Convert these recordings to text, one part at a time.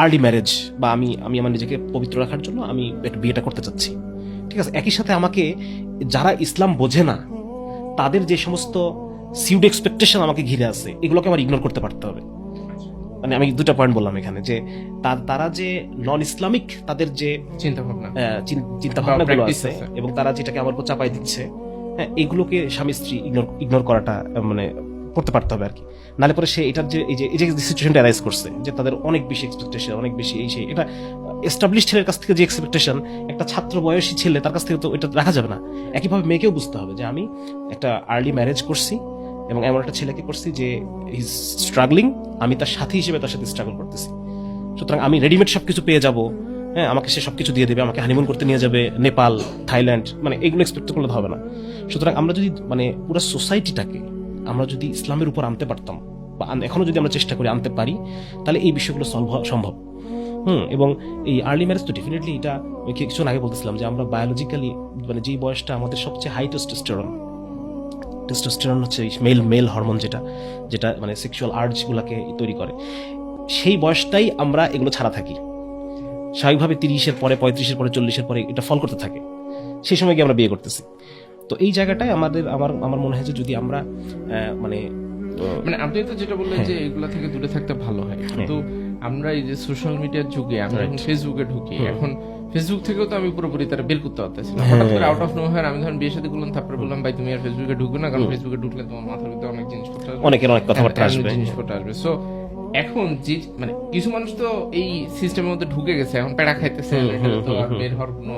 Early marriage বা আমি আমি আমার নিজেকে পবিত্র রাখার জন্য আমি একটু বিয়েটা করতে চাচ্ছি। ঠিক আছে? একই সাথে আমাকে যারা ইসলাম বোঝে না তাদের যে সমস্ত সিউড এক্সপেকটেশন আমাকে ঘিরে আছে এগুলোকে আমার ইগনোর করতে পারতে হবে। মানে আমি দুটা পয়েন্ট বললাম এখানে যে তারা যে নন ইসলামিক তাদের যে চিন্তা ভাবনা চিন্তা ভাবনাগুলো আছে আছে। এবং তারা যেটাকে আমার উপর চাপাই দিচ্ছে হ্যাঁ এগুলোকে স্বামী স্ত্রী ইগনোর ইগনোর করাটা মানে করতে পারতে হবে আর কি। নাহলে পরে সে এটার যে, এই যে এই যে সিচুয়েশনটা অ্যারাইজ করছে, যে তাদের অনেক বেশি এক্সপেকটেশন অনেক বেশি এই সেই, এটা এস্টাবলিশ ছেলের কাছ থেকে যে এক্সপেকটেশন একটা ছাত্র বয়সী ছেলে তার কাছ থেকে তো এটা রাখা যাবে না। একইভাবে মেয়েকেও বুঝতে হবে যে আমি একটা আর্লি ম্যারেজ করছি এবং এমন একটা ছেলেকে করছি যে ইজ স্ট্রাগলিং আমি তার সাথী হিসেবে তার সাথে স্ট্রাগল করতেছি। সুতরাং আমি রেডিমেড সবকিছু পেয়ে যাব হ্যাঁ আমাকে সে সবকিছু দিয়ে দেবে, আমাকে হানিমুন করতে নিয়ে যাবে, নেপাল, থাইল্যান্ড মানে এগুলো এক্সপেক্ট করলে হবে না। সুতরাং আমরা যদি মানে পুরো সোসাইটিটাকে আমরা যদি ইসলামের উপর আনতে পারতাম, বা আন- এখনও যদি আমরা চেষ্টা করি আনতে পারি, তাহলে এই বিষয়গুলো সলভ সম্ভব। হুম, এবং এই আর্লি ম্যারেজ তো ডেফিনেটলি এটা কিছুক্ষণ আগে বলতেছিলাম যে আমরা বায়োলজিক্যালি মানে যেই বয়সটা আমাদের সবচেয়ে হাই টেস্টোস্টেরন টেস্টোস্টেরন হচ্ছে মেল মেল হরমোন যেটা যেটা মানে সেক্সুয়াল আর্জগুলোকে তৈরি করে। সেই বয়সটাই আমরা এগুলো ছাড়া থাকি। স্বাভাবিকভাবে তিরিশের পরে, পঁয়ত্রিশের পরে, চল্লিশের পরে এটা ফল করতে থাকে। সেই সময় গিয়ে আমরা বিয়ে করতেছি। তো এই জায়গাটায় আমাদের আমার আমার মনে হয় যে যদি আমরা মানে মানে আপনি তো যেটা বললেন হ্যাঁ। যে এগুলা থেকে দূরে থাকতে ভালো হয়। কিন্তু আমরা এই যে সোশ্যাল মিডিয়ার যুগে আমি যখন ফেসবুকে ঢুকি এখন ফেসবুক থেকেও তো আমি পুরোপুরি তারা বের করতে পারতেছি না। হঠাৎ করে আউট অফ নো আমি ধরেন বিয়ের সাথে করলাম তারপরে বললাম ভাই তুমি আর ফেসবুকে ঢুকবে না কারণ ফেসবুকে ঢুকলে তোমার মাথার ভিতরে অনেক জিনিসপত্র। অনেকের অনেক কথাবার্তা হ্যাঁ, আসবে। জিনিসপত্র আসবে। সো এখন যে মানে কিছু মানুষ তো এই সিস্টেমের মধ্যে ঢুকে গেছে এখন পেড়া খাইতেছে তো আর বের হওয়ার কোনো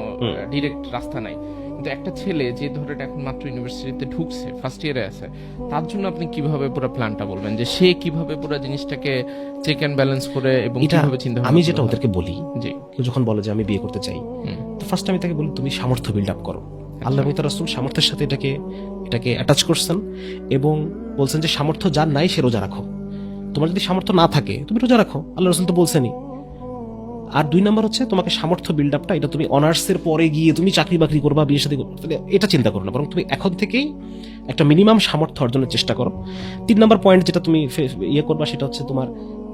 ডিরেক্ট রাস্তা নাই। কিন্তু একটা ছেলে যে ধরেন এখন মাত্র ইউনিভার্সিটিতে ঢুকছে ফার্স্ট ইয়ারে আছে তার জন্য আপনি কীভাবে পুরো প্ল্যানটা বলবেন? যে সে কীভাবে পুরো জিনিসটাকে চেক এন্ড ব্যালেন্স করে এবং কীভাবে চিন্তা আমি যেটা ওদেরকে বলি যে কেউ যখন বলে যে আমি বিয়ে করতে চাই তো ফার্স্ট আমি তাকে বলি তুমি সামর্থ্য বিল্ড আপ করো। আল্লাহ মিতা রাসুল সামর্থ্যের সাথে এটাকে এটাকে অ্যাটাচ করছেন এবং বলছেন যে সামর্থ্য যার নাই সে রোজা রাখো। তোমার যদি সামর্থ্য না থাকে তুমি রোজা রাখো। আল্লাহ রসুল তো বলছেনই আর দুই নাম্বার হচ্ছে তোমাকে সামর্থ্য বিল্ড আপটা এটা তুমি অনার্সের পরে গিয়ে তুমি চাকরি বাকরি করবা, বিয়ে সাথে করবা, তাহলে এটা চিন্তা করো না, বরং তুমি এখন থেকেই একটা মিনিমাম সামর্থ্য অর্জনের চেষ্টা করো। তিন নাম্বার পয়েন্ট যেটা তুমি ইয়ে করবা, সেটা হচ্ছে তোমার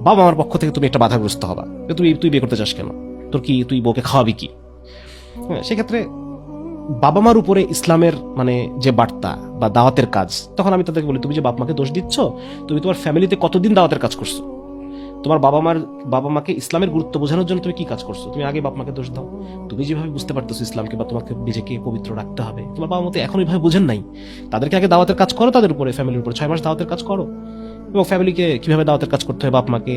বাবা মার পক্ষ থেকে তুমি একটা বাধাগ্রস্ত হবা তুমি তুই বিয়ে করতে চাস কেন? তোর কি তুই বউকে খাওয়াবি কি? হ্যাঁ সেক্ষেত্রে বাবা মার উপরে ইসলামের মানে যে বার্তা বা দাওয়াতের কাজ, তখন আমি তাদেরকে বলি, তুমি যে বাপ মাকে দোষ দিচ্ছ, তুমি তোমার ফ্যামিলিতে কতদিন দাওয়াতের কাজ করছ? তোমার বাবা মার, বাবা মাকে ইসলামের গুরুত্ব বোঝানোর জন্য তুমি কি কাজ করছ? তুমি আগে বাপ মাকে দোষ দাও। তুমি যেভাবে বুঝতে পারতেছো ইসলামকে বা তোমাকে নিজেকে পবিত্র রাখতে হবে, তোমার বাবা মতো এখন ওইভাবে বোঝেন নাই। তাদেরকে আগে দাওয়াতের কাজ করো তাদের উপরে ফ্যামিলির উপরে। ছয় মাস দাওয়াতের কাজ করো। এবং ফ্যামিলিকে কীভাবে দাওয়াতের কাজ করতে হয় বাপ মাকে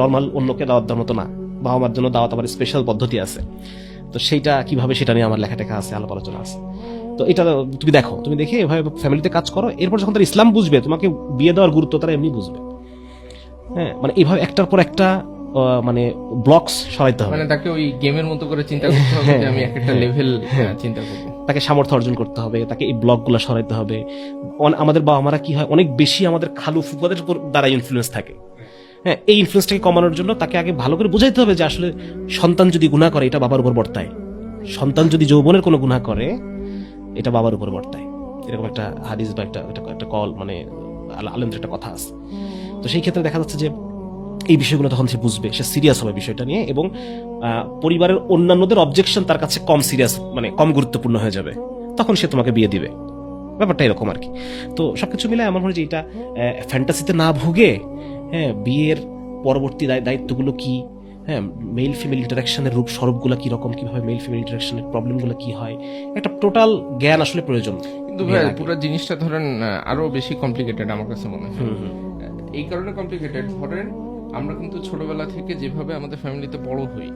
নর্মাল অন্যকে দাওয়াত দেওয়ার মতো না। বাবা মার জন্য দাওয়াত আবার স্পেশাল পদ্ধতি আছে। তো সেইটা, কীভাবে সেটা নিয়ে আমার লেখা টেখা আছে, আলাপ আলোচনা আছে। তো এটা তুমি দেখো, তুমি দেখে এভাবে ফ্যামিলিতে কাজ করো। এরপর যখন তারা ইসলাম বুঝবে, তোমাকে বিয়ে দেওয়ার গুরুত্ব তারা এমনি বুঝবে। হ্যাঁ মানে এইভাবে একটার পর একটা মানে ব্লকস সরাইতে হবে। মানে তাকে ওই গেমের মতো করে চিন্তা করতে হবে যে আমি একটা লেভেল চিন্তা করব। তাকে সামর্থ্য অর্জন করতে হবে তাকে এই ব্লকগুলো সরাইতে হবে। আমাদের বাবা মারা কি হয় অনেক বেশি আমাদের খালু ফুফাদের উপর দ্বারা ইনফ্লুয়েন্স থাকে। হ্যাঁ এই ইনফ্লুয়েন্সটাকে কমানোর জন্য তাকে আগে ভালো করে বোঝাইতে হবে যে আসলে সন্তান যদি গুনাহ করে এটা বাবার উপর বর্তায়। সন্তান যদি যৌবনের কোনো গুনাহ করে এটা বাবার উপর বর্তায়। এরকম একটা হাদিস বা একটা একটা- কল মানে আল- আলেমদের একটা কথা আছে। তো সেই ক্ষেত্রে দেখা যাচ্ছে যে এই বিষয়গুলো তখন সে বুঝবে সে সিরিয়াস হবে বিষয়টা নিয়ে এবং পরিবারের অন্যান্যদের অবজেকশন তার কাছে কম সিরিয়াস মানে কম গুরুত্বপূর্ণ হয়ে যাবে। তখন সে তোমাকে বিয়ে দিবে। ব্যাপারটা এরকম আর কি। তো সবকিছু মিলে আমার মনে হয় যে এটা ফ্যান্টাসিতে না ভুগে হ্যাঁ বিয়ের পরবর্তী দায়- দায়িত্বগুলো কি হ্যাঁ মেল ফিমেল ইন্টারাকশনের রূপ স্বরূপগুলো কি রকম কীভাবে মেল ফিমেল ইন্টারাকশনের প্রবলেমগুলো কি হয় একটা টোটাল জ্ঞান আসলে প্রয়োজন কিন্তু ভাই পুরো জিনিসটা ধরেন আরও বেশি কমপ্লিকেটেড আমার কাছে মনে হয়। এই কারণে কমপ্লিকেটেড ধরেন, আমরা কিন্তু ছোটবেলা থেকে যেভাবে আমাদের ফ্যামিলিতে বড় হই,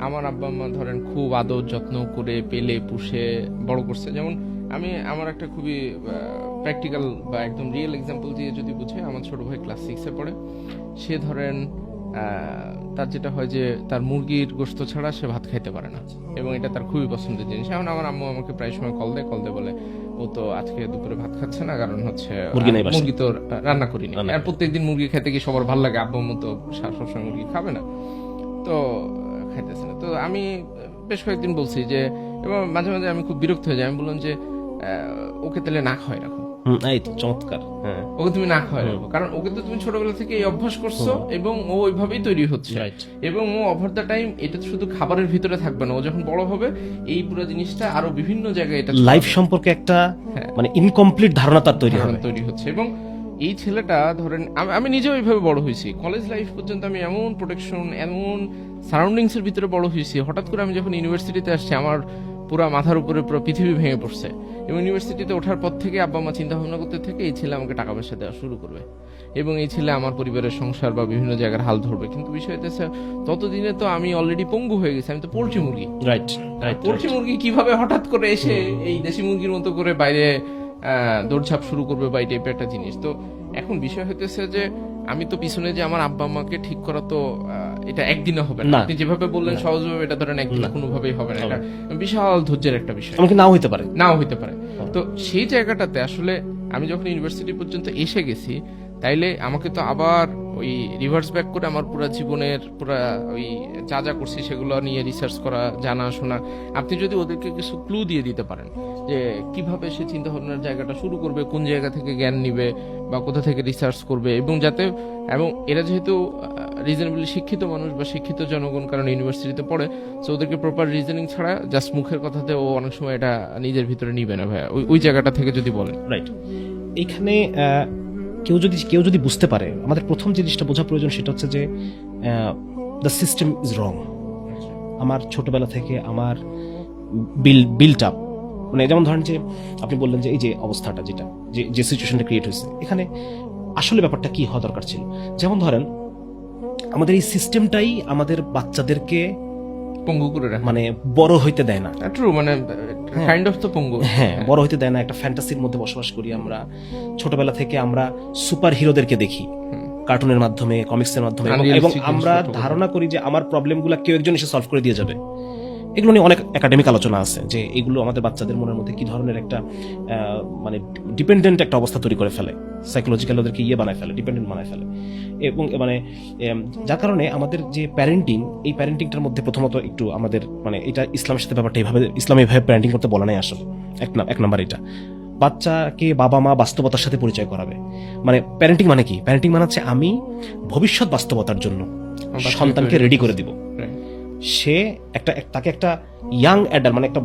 আমার আব্বা আম্মা ধরেন খুব আদর যত্ন করে পেলে, পুষে, বড় করছে। যেমন আমি আমার একটা খুবই প্র্যাকটিক্যাল বা একদম রিয়েল এক্সাম্পল দিয়ে যদি বুঝে, আমার ছোট ভাই ক্লাস সিক্সে পড়ে। সে ধরেন তার যেটা হয় যে, তার মুরগির গোস্ত ছাড়া সে ভাত খাইতে পারে না। এবং এটা তার খুবই পছন্দের জিনিস। এখন আমার আম্মু আমাকে প্রায় সময় কল দেয় কল দেয় বলে তো আজকে দুপুরে ভাত খাচ্ছে না কারণ হচ্ছে মুরগি তো রান্না করিনি আর প্রত্যেকদিন মুরগি খেতে কি সবার ভালো লাগে আব্বু মতো সবসময় মুরগি খাবে না। তো খাইতেছে না। তো আমি বেশ কয়েকদিন বলছি যে এবং মাঝে মাঝে আমি খুব বিরক্ত হয়ে যাই। আমি বললাম যে আহ, ওকে তাহলে না খাওয়াই রাখো। এই তো চমৎকার। হ্যাঁ। ওকে তুমি না খাওয়াই রাখো কারণ ওকে তো তুমি ছোটবেলা থেকে এই অভ্যাস করছ এবং ও ওইভাবেই তৈরি হচ্ছে। এবং ও ওভার দ্য টাইম এটা শুধু খাবারের ভিতরে থাকবে না ও যখন বড় হবে এই পুরো জিনিসটা আরও বিভিন্ন জায়গায় এটা লাইফ সম্পর্কে একটা হ্যাঁ। মানে ইনকমপ্লিট ধারণা তার তৈরি হবে। তৈরি হচ্ছে এবং এই ছেলেটা ধরেন আমি- আমি নিজেও এইভাবে বড় হয়েছি। কলেজ লাইফ পর্যন্ত আমি এমন প্রোটেকশন এমন সারাউন্ডিংস এর ভিতরে বড় হয়েছি। হঠাৎ করে আমি যখন ইউনিভার্সিটিতে আসছি আমার পুরো মাথার উপরে পুরো পৃথিবী ভেঙে পড়ছে। এবং ইউনিভার্সিটিতে ওঠার পর থেকে আব্বা মা চিন্তা ভাবনা করতে থেকে এই ছেলে আমাকে টাকা পয়সা দেওয়া শুরু করবে। এবং এই ছেলে আমার পরিবারের সংসার বা বিভিন্ন জায়গার হাল ধরবে। কিন্তু বিষয় হচ্ছে ততদিনে তো আমি অলরেডি পঙ্গু হয়ে গেছি আমি তো পোলট্রি মুরগি। রাইট পোলট্রি মুরগি কীভাবে হঠাৎ করে এসে এই দেশি মুরগির মতো করে বাইরে দৌড়ঝাঁপ শুরু করবে বা এই টাইপের একটা জিনিস? তো এখন বিষয় হতেছে যে আমি তো পিছনে যে আমার আব্বা মাকে ঠিক করা তো এটা একদিনে হবে না। আপনি যেভাবে বললেন সহজভাবে এটা ধরেন একদিনে কোনোভাবেই হবে না। এটা বিশাল ধৈর্যের একটা বিষয়। এমনকি নাও হইতে পারে। নাও হইতে পারে। তো সেই জায়গাটাতে আসলে আমি যখন ইউনিভার্সিটি পর্যন্ত এসে গেছি তাইলে আমাকে তো আবার ওই রিভার্স ব্যাক করে আমার পুরো জীবনের পুরো ওই যা যা করছি সেগুলো নিয়ে রিসার্চ করা জানা শোনা। আপনি যদি ওদেরকে কিছু ক্লু দিয়ে দিতে পারেন যে কীভাবে সে চিন্তা ভাবনার জায়গাটা শুরু করবে কোন জায়গা থেকে জ্ঞান নিবে বা কোথা থেকে রিসার্চ করবে এবং যাতে এবং এরা যেহেতু রিজনেবলি শিক্ষিত মানুষ বা শিক্ষিত জনগণ কারণ ইউনিভার্সিটিতে পড়ে সো ওদেরকে প্রপার রিজনিং ছাড়া জাস্ট মুখের কথাতে ও অনেক সময় এটা নিজের ভিতরে নিবে না ভাইয়া। ওই ওই জায়গাটা থেকে যদি বলেন। রাইট এইখানে কেউ যদি কেউ যদি বুঝতে পারে, আমাদের প্রথম জিনিসটা বোঝা প্রয়োজন সেটা হচ্ছে যে দ্য সিস্টেম ইজ রং আমার ছোটবেলা থেকে আমার বিল বিল্ট আপ মানে যেমন ধরেন যে, আপনি বললেন যে এই যে অবস্থাটা যেটা, যে যে সিচুয়েশনটা ক্রিয়েট হয়েছে। এখানে আসলে ব্যাপারটা কি হওয়া দরকার ছিল? যেমন ধরেন আমাদের এই সিস্টেমটাই আমাদের বাচ্চাদেরকে পঙ্গু করে রাখে। মানে বড় হইতে দেয় না। ট্রু মানে কাইন্ড অফ তো পঙ্গু। হ্যাঁ বড় হইতে দেয় না একটা ফ্যান্টাসির মধ্যে বসবাস করি আমরা। ছোটবেলা থেকে আমরা সুপার হিরোদেরকে দেখি কার্টুনের মাধ্যমে কমিক্সের মাধ্যমে এবং- আমরা ধারণা করি যে আমার প্রবলেমগুলো কেউ একজন এসে সলভ করে দিয়ে যাবে। এগুলো নিয়ে অনেক একাডেমিক আলোচনা আছে যে এগুলো আমাদের বাচ্চাদের মনের মধ্যে কি ধরনের একটা মানে ডিপেন্ডেন্ট একটা অবস্থা তৈরি করে ফেলে। সাইকোলজিক্যাল ওদেরকে ইয়ে বানায় ফেলে ডিপেন্ডেন্ট বানায় ফেলে। এবং মানে যার কারণে আমাদের যে প্যারেন্টিং এই প্যারেন্টিংটার মধ্যে প্রথমত একটু আমাদের মানে এটা ইসলামের সাথে ব্যাপারটা এইভাবে ইসলাম এইভাবে প্যারেন্টিং করতে বলা নাই আসলে। এক এক নাম্বার এটা। বাচ্চাকে বাবা মা বাস্তবতার সাথে পরিচয় করাবে। মানে প্যারেন্টিং মানে কি? প্যারেন্টিং মানে হচ্ছে আমি ভবিষ্যৎ বাস্তবতার জন্য সন্তানকে রেডি করে দিব. সে একটা তাকে একটা ইয়াং অ্যাডাল্ট মানে একটা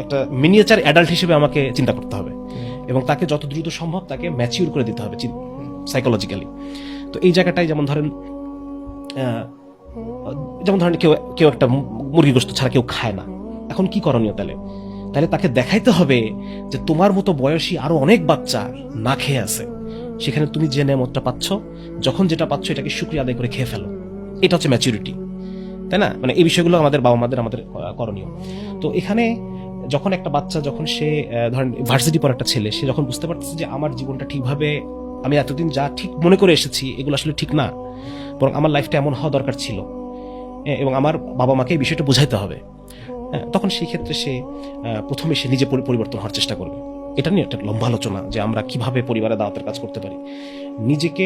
একটা মিনিয়েচার অ্যাডাল্ট হিসেবে আমাকে চিন্তা করতে হবে। এবং তাকে যত দ্রুত সম্ভব তাকে ম্যাচিউর করে দিতে হবে সাইকোলজিক্যালি তো এই জায়গাটাই যেমন ধরেন যেমন ধরেন কেউ কেউ একটা মু- মুরগি গোস্ত ছাড়া কেউ খায় না। এখন কি করণীয় তাহলে? তাহলে তাকে দেখাইতে হবে যে তোমার মতো বয়সী আরও অনেক বাচ্চা না খেয়ে আছে। সেখানে তুমি যে নেমতটা পাচ্ছ যখন যেটা পাচ্ছ এটাকে শুক্রিয়া আদায় করে খেয়ে ফেলো। এটা হচ্ছে ম্যাচুরিটি তাই না? মানে এই বিষয়গুলো আমাদের বাবা মাদের আমাদের করণীয়। তো এখানে যখন একটা বাচ্চা যখন সে ধরেন ভার্সিটি পর একটা ছেলে সে যখন বুঝতে পারতেছে যে আমার জীবনটা ঠিকভাবে আমি এতদিন যা ঠিক মনে করে এসেছি এগুলো আসলে ঠিক না বরং আমার লাইফটা এমন হওয়া দরকার ছিল এবং আমার বাবা মাকে এই বিষয়টা বোঝাইতে হবে। হ্যাঁ, তখন সেই ক্ষেত্রে সে প্রথমে সে নিজে পরিবর্তন হওয়ার চেষ্টা করবে। এটা নিয়ে একটা লম্বা আলোচনা যে আমরা কীভাবে পরিবারে দাওয়াতের কাজ করতে পারি। নিজেকে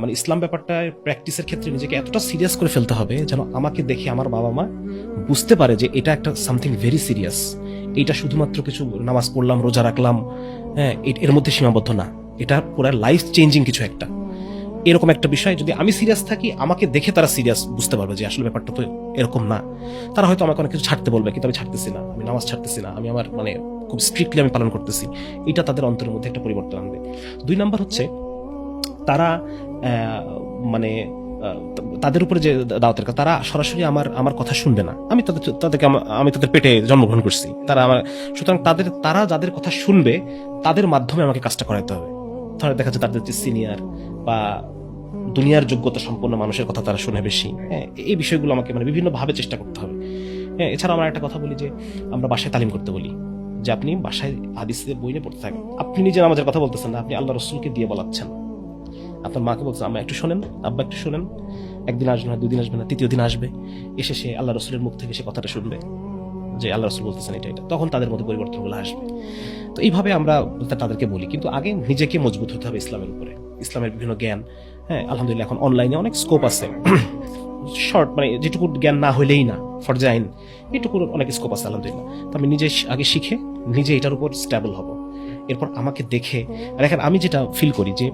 মানে ইসলাম ব্যাপারটা প্র্যাকটিসের ক্ষেত্রে নিজেকে এতটা সিরিয়াস করে ফেলতে হবে যেন আমাকে দেখে আমার বাবা মা বুঝতে পারে যে এটা একটা সামথিং ভেরি সিরিয়াস। এটা শুধুমাত্র কিছু নামাজ পড়লাম, রোজা রাখলাম হ্যাঁ এর মধ্যে সীমাবদ্ধ না। এটা পুরো লাইফ চেঞ্জিং কিছু একটা। এরকম একটা বিষয় যদি আমি সিরিয়াস থাকি, আমাকে দেখে তারা সিরিয়াস বুঝতে পারবে যে আসলে ব্যাপারটা তো এরকম না। তারা হয়তো আমাকে অনেক কিছু ছাড়তে বলবে, কিন্তু আমি ছাড়তেছি না, আমি নামাজ ছাড়তেছি না, আমি আমার মানে খুব স্ট্রিক্টলি আমি পালন করতেছি। এটা তাদের অন্তরের মধ্যে একটা পরিবর্তন আনবে। দুই নাম্বার হচ্ছে, তারা মানে তাদের উপরে যে দাওয়াতের কথা তারা সরাসরি আমার আমার কথা শুনবে না। আমি তাদের, তাদেরকে আমি তাদের পেটে জন্মগ্রহণ করছি। তারা আমার, সুতরাং তাদের, তারা যাদের কথা শুনবে, তাদের মাধ্যমে আমাকে কাজটা করাতে হবে। ধরে, দেখা যাচ্ছে তাদের যে সিনিয়র বা দুনিয়ার যোগ্যতা সম্পন্ন মানুষের কথা তারা শুনে বেশি। হ্যাঁ এই বিষয়গুলো আমাকে মানে বিভিন্নভাবে চেষ্টা করতে হবে। হ্যাঁ এছাড়া আমরা একটা কথা বলি যে, আমরা বাসায় তালিম করতে বলি। যে আপনি বাসায় হাদিসের বই নিয়ে পড়তে থাকেন। আপনি নিজে আমাদের কথা বলতেছেন না, আপনি আল্লাহ রসুলকে দিয়ে বলাচ্ছেন। আপনার মাকে বলছে, আম্মা, একটু শোনেন, আব্বা একটু শোনেন। একদিন আসবে না দুই দিন আসবে না, তৃতীয় দিন আসবে। এসে সে আল্লাহ রসুলের মুখ থেকে সে কথাটা শুনবে, যে আল্লাহ রসুল বলতেছেন এটা এটা। তখন তাদের মধ্যে পরিবর্তনগুলো আসবে। তো এইভাবে আমরা তাদেরকে বলি। কিন্তু আগে নিজেকে মজবুত হতে হবে ইসলামের উপরে। ইসলামের বিভিন্ন জ্ঞান হ্যাঁ আলহামদুলিল্লাহ এখন অনলাইনে অনেক স্কোপ আছে। শর্ট মানে যেটুকু জ্ঞান না হইলেই না ফরজে আইন এটুকুর অনেক স্কোপ আছে, আলহামদুলিল্লাহ। তো আমি নিজে আগে শিখে, নিজে এটার উপর স্টেবল হব। এরপর আমাকে দেখে দেখেন আমি যেটা ফিল করি যে